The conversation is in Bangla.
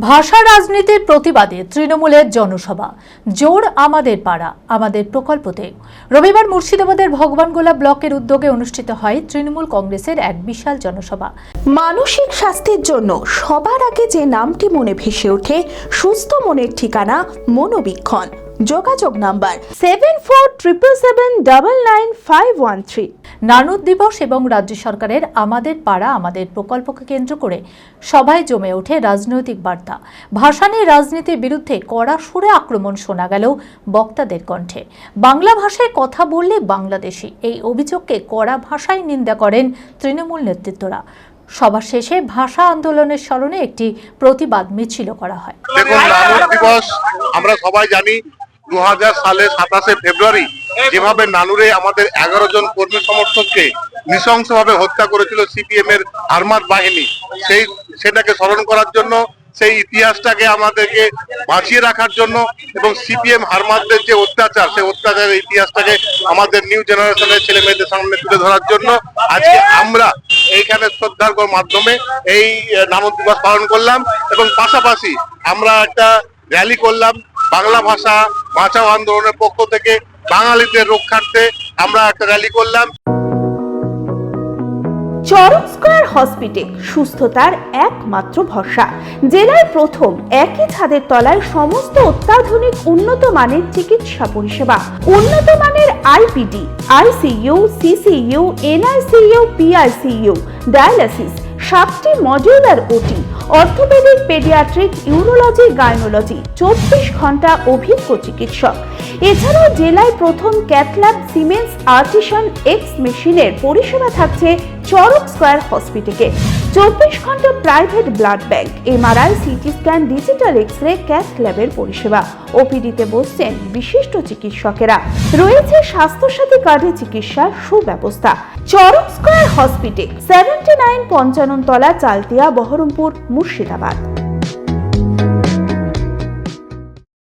ভাষা রাজনীতির প্রতিবাদে তৃণমূলের জনসভা। জোর আমাদের পাড়া, আমাদের প্রকল্পতে। রবিবার মুর্শিদাবাদের ভগবানগোলা ব্লকের উদ্যোগে অনুষ্ঠিত হয় তৃণমূল কংগ্রেসের এক বিশাল জনসভা। মানসিক স্বাস্থ্যের জন্য সবার আগে যে নামটি মনে ভেসে ওঠে, সুস্থ মনের ঠিকানা মনোবীক্ষণ। যোগাযোগ number seven four triple seven double nine five one three নানুদ দিবস এবং রাজ্য সরকারের আমাদের পাড়া, আমাদের প্রকল্পকে কেন্দ্র করে সভায় জমে ওঠে রাজনৈতিক বার্তা। ভাষা নিয়ে রাজনীতির বিরুদ্ধে কড়া সুরে আক্রমণ শোনা গেল বক্তাদের কণ্ঠে। বাংলা ভাষায় কথা বললে বাংলাদেশি। এই অভিযোগকে কড়া ভাষায় নিন্দা করেন তৃণমূল নেতৃত্বরা। সভা শেষে ভাষা আন্দোলনের স্মরণে একটি প্রতিবাদ মিছিল করা হয়। দেখুন, নানুর দিবস, আমরা সবাই জানি দু সালে সাতাশে ফেব্রুয়ারি যেভাবে নানুরে আমাদের এগারো জন কর্মী সমর্থককে নৃশংসভাবে হত্যা করেছিল সিপিএম এর আর্মার বাহিনী, সেই সেটাকে স্মরণ করার জন্য, সেই ইতিহাসটাকে আমাদেরকে বাঁচিয়ে রাখার জন্য এবং সিপিএম হারমারদের যে অত্যাচার, সেই অত্যাচারের ইতিহাসটাকে আমাদের নিউ জেনারেশনের ছেলে মেয়েদের সামনে তুলে ধরার জন্য আজকে আমরা এইখানে শ্রদ্ধার মাধ্যমে এই নামক দিবস পালন করলাম এবং পাশাপাশি আমরা একটা র্যালি করলাম। বাংলা ভাষা, বাঁচাও আন্দোলনের পক্ষ থেকে বাঙালিদের রক্ষার্থে আমরা একটা র্যালি করলাম। চরক স্কয়ার হসপিটাল সুস্থতার একমাত্র ভরসা। জেলায় প্রথম একই ছাদের তলায় সমস্ত অত্যাধুনিক উন্নত মানের চিকিৎসা পরিষেবা। উন্নত মানের IPD, ICU, CCU, NICU, PICU, dialysis, সাতটি modular OT orthopaedic paediatric, urology, gynaecology, চব্বিশ ঘণ্টা অভিজ্ঞ চিকিৎসক। এছাড়াও জেলায় প্রথম ক্যাথল্যাব সিমেন্স আর্টিসান এক্স মেশিনের পরিষেবা থাকছে চরক স্কয়ার হসপিটালে। চব্বিশ ঘণ্টা private blood bank, MRI, CT scan, digital X ray cath ল্যাবের পরিষেবা। ওপিডিতে বসছেন বিশিষ্ট চিকিৎসকেরা। রয়েছে স্বাস্থ্যসাথী কার্ডে চিকিৎসার সুব্যবস্থা। Charak square hospital. Seventy nine Panchanan Tala Chaltia Baharampur Murshidabad.